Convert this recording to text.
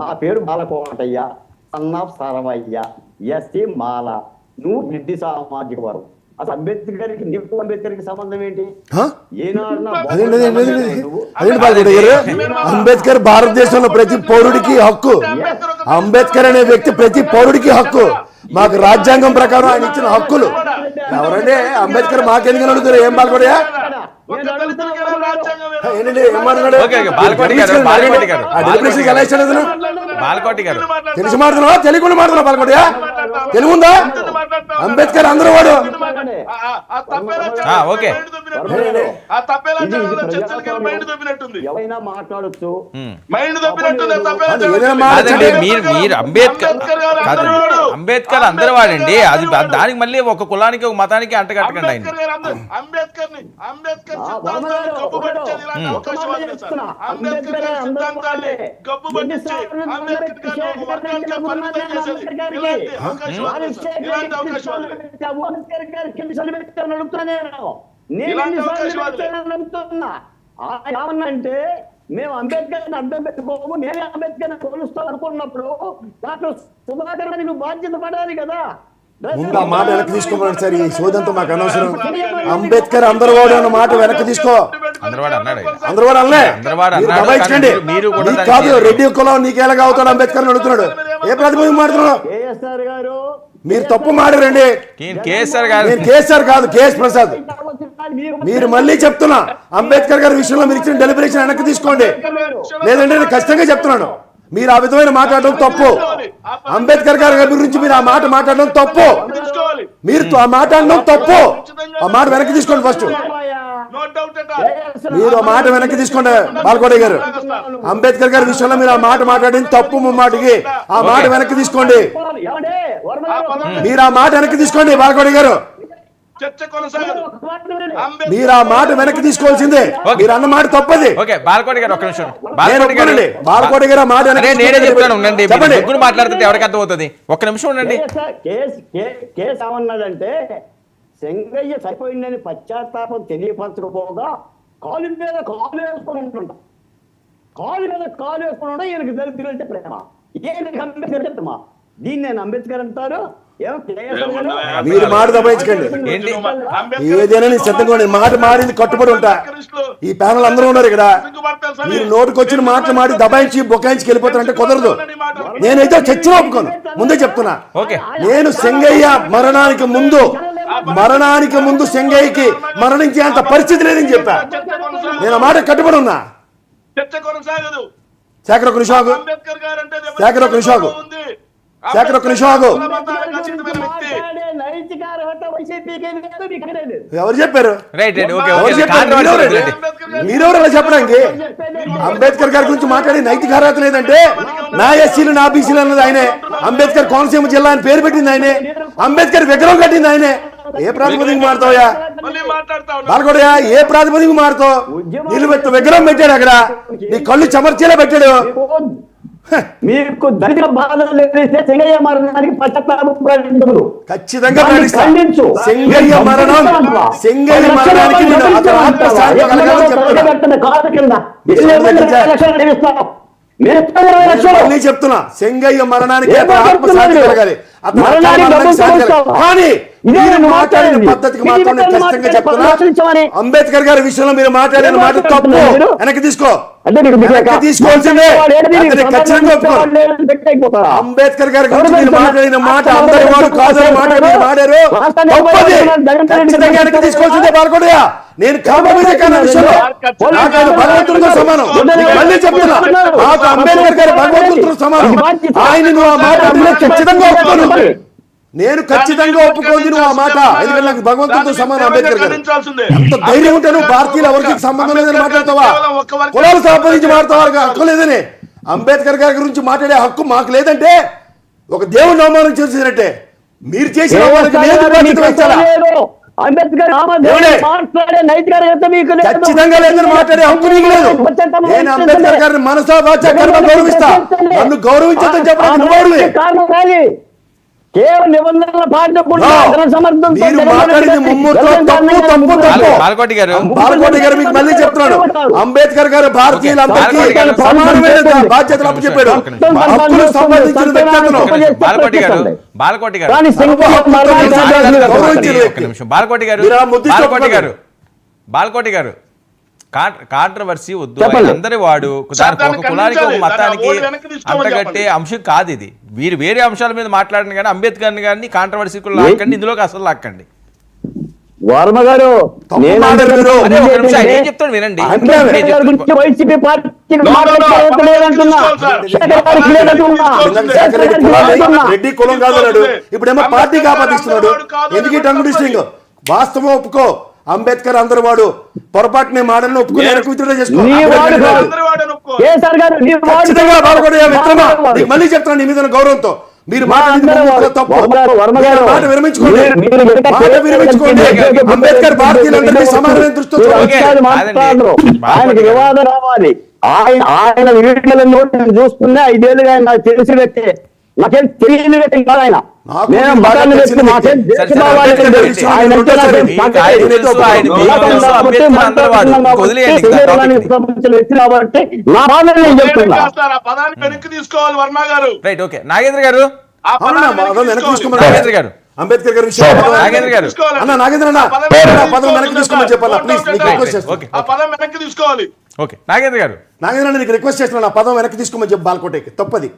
నా పేరు Balakotaiah. Son of Saravaiah. ST Mala. నువ్వు రెడ్డి సామాజిక వర్గం. అసలు అంబేద్కర్కి నీకు అంబేద్కర్కి సంబంధం ఏంటి? అంబేద్కర్ భారతదేశంలో ప్రతి పౌరుడికి హక్కు. అంబేద్కర్ అనే వ్యక్తి ప్రతి పౌరుడికి హక్కు. మాకు రాజ్యాంగం ప్రకారం ఆయన ఇచ్చిన హక్కులు. ఎవరండి? అంబేద్కర్ మాకెందుకు అడుగుతారు ఏం బాలకోటయ్యా? బాలకోటి గారు, తెలిసి మాట్లాడుతున్నావా? మాట్లాడుతున్నావా ఉందా అంబేద్కర్ అందరూ వాడు. ఓకే. ఎవరైనా మాట్లాడొచ్చు. మీరు మీరు అంబేద్కర్ అంబేద్కర్ అందరూ వాడండి. అది దానికి మళ్ళీ ఒక కులానికి ఒక మతానికి అంటగట్టకండి ఆయన. అంబేద్కర్ అంబేద్కర్ సిద్ధాంతాన్ని గబ్బు పట్టించేది ఇలాంటి. అవకాశం. చెప్తున్నా. అంబేద్కర్ గారి అందరూ సిద్ధాంతాన్ని వాళ్ళే. గబ్బు పట్టించి ఎన్నిసార్లు అంబేద్కర్ గారిని ఒక వర్గానికి పరిమితం చేసేది ఇలాంటి అవకాశం ఉంది సార్. ఇలాంటి అవకాశం ఉంది అంబేద్కర్ గారి కింద పెట్టాను అడుగుతున్నా నేను అడుగుతున్నా ఏమన్నంటే మేము అంబేద్కర్ అడ్డం పెట్టుకోము నేనే అంబేద్కర్ కొలుస్తాం అనుకున్నప్పుడు డాక్టర్ సుధాకర్ నువ్వు బాధ్యత పడాలి కదా ముందు ఆ మాట వెనక్కి తీసుకోమన్నాడు సార్. ఈ సోదంతా మాకు అనవసరం. అంబేద్కర్ అందరు వాడు అన్న మాట వెనక్కి తీసుకో. అందరు వాడు అన్నాడు ఆయన. అందరు వాడు అనలే కూడా దానికి కాదు రెడ్డి కులం నీకు ఎలాగ అవుతాడు అంబేద్కర్ అడుగుతున్నాడు. ఏ కేఎస్ఆర్ గారు. మీరు తప్పు మాడారండి నేను కేసీఆర్ కాదు కేఎస్ ప్రసాద్. మీరు మళ్ళీ చెప్తున్నా అంబేద్కర్ గారి విషయంలో మీరు ఇచ్చిన డెలిబరేషన్ వెనక్కి తీసుకోండి. లేదంటే నేను ఖచ్చితంగా చెప్తున్నాను. మీరు ఆ విధమైన మాట్లాడడం తప్పు. అంబేద్కర్ గారి గురించి మీరు ఆ మాట మాట్లాడడం తప్పు. మీరు ఆ మాట్లాడడం తప్పు. ఆ మాట వెనక్కి తీసుకోండి ఫస్ట్. మీరు ఆ మాట వెనక్కి తీసుకోండి బాలకోటి గారు. అంబేద్కర్ గారి విషయంలో మీరు ఆ మాట మాట్లాడింది తప్పు ముమ్మాటికి. ఆ మాట వెనక్కి తీసుకోండి. మీరు ఆ మాట వెనక్కి తీసుకోండి బాలకోటి గారు. చర్చ కొనసాగదు మీరు ఆ మాట వెనక్కి తీసుకోవాల్సిందే మీరు అన్న మాట తప్పది ఓకే బాలకోటి గారు ఒక్క నిమిషం బాలకోటి గారు. బాలకోటి గారు మాట నేనే. చెప్తాను ఉండండి ముగ్గురు మాట్లాడుతుంటే ఎవరికి అర్థం అవుతుంది ఒక్క నిమిషం ఉండండి కేసు కేసు కే- కేసు ఏమన్నదంటే సెంగయ్య చనిపోయిందని పశ్చాత్తాపం తెలియపరచకపోగా కాలు మీద కాలు వేసుకొని ఉంటుంటా కాలు మీద కాలు వేసుకొని ఉంటా ఈయనకి దళితులు అంటే ప్రేమ ఈయనకి అంబేద్కర్ అంటే దీన్ని నేను అంబేద్కర్ అంటారు? మీరు మాట దబాయించకండి. ఏంటి? ఏదైనా నేను సిద్ధంగా. మాట మారింది కట్టుబడి ఉంటా. ఈ ప్యానల్ అందరూ ఉన్నారు ఇక్కడ. మీరు నోటికి వచ్చిన మాటలు మాడి దబాయించి బొకాయించి వెళ్ళిపోతారంటే కుదరదు. నేనైతే చచ్చిన ఒప్పుకోను. ముందే చెప్తున్నా. ఓకే. నేను సెంగయ్య మరణానికి ముందు మరణానికి ముందు సెంగయ్యకి మరణించేంత పరిస్థితి లేదని చెప్పా. నేను మాట కట్టుబడి ఉన్నా. శేఖర్ ఒక ఆగు. అంబేద్కర్ గారు అంటే శేఖర్ ఒక్క నిమిషం ఆగు. ఎవరు చెప్పారు? మీరెవరు? అలా చెప్పడానికి అంబేద్కర్ గారి గురించి మాట్లాడి నైతిక అర్హత లేదంటే నా ఎస్సీలు నా బీసీలు అన్నది ఆయనే. అంబేద్కర్ కోనసీమ జిల్లా అని పేరు పెట్టింది ఆయనే. అంబేద్కర్ విగ్రహం కట్టింది ఆయనే. ఏ ప్రాతిపదిక మారుతావయ్యా మళ్ళీ మాట్లాడుతా ఉన్నా బాలకోడయా ఏ ప్రాతిపదిక మారుతావు? నిలువెత్తు విగ్రహం పెట్టాడు అక్కడ. నీ కళ్ళు చెమర్చేలా పెట్టాడు. మీకు దళిత బాధలు తెలిస్తే చెంగయ్య మరణానికి పశ్చాత్తాపం ప్రకటించరు. ఖచ్చితంగా. ఖండించు. సింగయ్య మరణం మరణానికి కాదు కింద. లక్షలు మళ్ళీ చెప్తున్నా చెంగయ్య మరణానికి? కానీ మీరు మాట్లాడిన. పద్ధతికి మాత్రం నేను ఖచ్చితంగా చెప్తున్నా. అంబేద్కర్ గారి విషయంలో మీరు మాట్లాడిన మాట తప్పు? వెనక్కి తీసుకో తీసుకోవాల్సిందే ఖచ్చితంగా? అంబేద్కర్ గారి గురించి మీరు? మాట్లాడిన మాట అందరి వాడు కాదని మాట ఖచ్చితంగా తీసుకోవాల్సిందే బాలకోడయ్య నేను కాంప్రమైజ్ కాని విషయంలో నాకు ఆయన భగవంతుడితో సమానం. మళ్ళీ చెప్తున్నా నాకు అంబేద్కర్ గారి భగవంతుడితో సమానం. ఆయన నువ్వు ఆ మాట ఖచ్చితంగా ఒప్పుకోను. నేను ఖచ్చితంగా ఒప్పుకోంది నువ్వు ఆ మాట ఎందుకంటే నాకు భగవంతుడితో సమానం అంబేద్కర్ గారు. ఎంత ధైర్యం ఉంటే నువ్వు భారతీయులు ఎవరికి సంబంధం లేదని మాట్లాడతావా? కులాలు సంపాదించి మాట్లాడతావా హక్కు లేదని. అంబేద్కర్ గారి గురించి మాట్లాడే హక్కు మాకు లేదంటే ఒక దేవుని అవమానం చేసినట్టే మీరు చేసిన. అంబేద్కర్. ఖచ్చితంగా లేదని మాట్లాడే హక్కు నీకు లేదు. నేను గారిని మనసా వాచా కర్మ గౌరవిస్తా. నన్ను గౌరవించదని చెప్పడానికి కేవలం నిబంధనల పాటించకుండా మీరు మాట్లాడింది ముమ్మూర్తం తప్పు, తప్పు. బాలకోటి గారు బాలకోటి గారు మీకు మళ్ళీ చెప్తున్నాడు అంబేద్కర్ గారు భారతీయులందరికీ బాలకోటి గారు సమానమైన బాధ్యతలు అప్పచెప్పాడు హక్కులు సంబంధించిన వ్యక్తులను. బాలకోటి గారు బాలకోటి గారు బాలకోటి గారు బాలకోటి. గారు బాలకోటి గారు కాంట్రవర్సీ వద్దు. అందరి వాడు కులానికి ఒక. మతానికి చెప్పండి. అంశం కాదు ఇది మీరు వేరే అంశాల మీద మాట్లాడిన కానీ అంబేద్కర్ గారిని కాంట్రవర్సీకులు లాక్కండి ఇందులోకి అసలు లాక్కండి వర్మ గారు వైసీపీ. రెడ్డి కులం కాదు అన్నాడు. ఇప్పుడేమో పార్టీకి ఆపాదిస్తున్నాడు ఎందుకు టంగు ట్విస్టింగ్? వాస్తవం ఒప్పుకో. అంబేద్కర్ అందరు వాడు. పొరపాటు నేను మాడలను ఒప్పుకుని మళ్ళీ చెప్తాను నీ మీద గౌరవంతో. మీరు మాట విరమించుకోండి. మాట అంబేద్కర్ భారతీయులందరినీ సమానమైన దృష్టితో ఆయనకి. వివాదం రావాలి. ఆయన ఆయన వీడియోలను నేను చూస్తున్నా. ఐదేళ్ళుగా ఆయన నాకు తెలిసిన వ్యక్తి. నాకేం తెలియని వ్యక్తి కాదు ఆయన. నేను మతాన్ని వ్యక్తి మాకేం కాబట్టి, నా చెప్తున్నా. పదాన్ని వెనక్కి తీసుకోవాలి వర్మ గారు. Right okay. నాగేంద్ర గారు? నాగేంద్ర గారు. అంబేద్కర్. అన్న నాగేంద్ర అన్న పదం వెనక్కి తీసుకోమని చెప్పాలా? ప్లీజ్ తీసుకోవాలి. నీకు రిక్వెస్ట్ చేస్తాను. ఆ పదం వెనక్కి తీసుకోవాలి. ఓకే. నాగేంద్ర గారు. నాగేంద్ర నీకు రిక్వెస్ట్ చేస్తున్నాను. ఆ పదం వెనక్కి తీసుకోమని చెప్పి బాల్కోటేకి. తప్పది.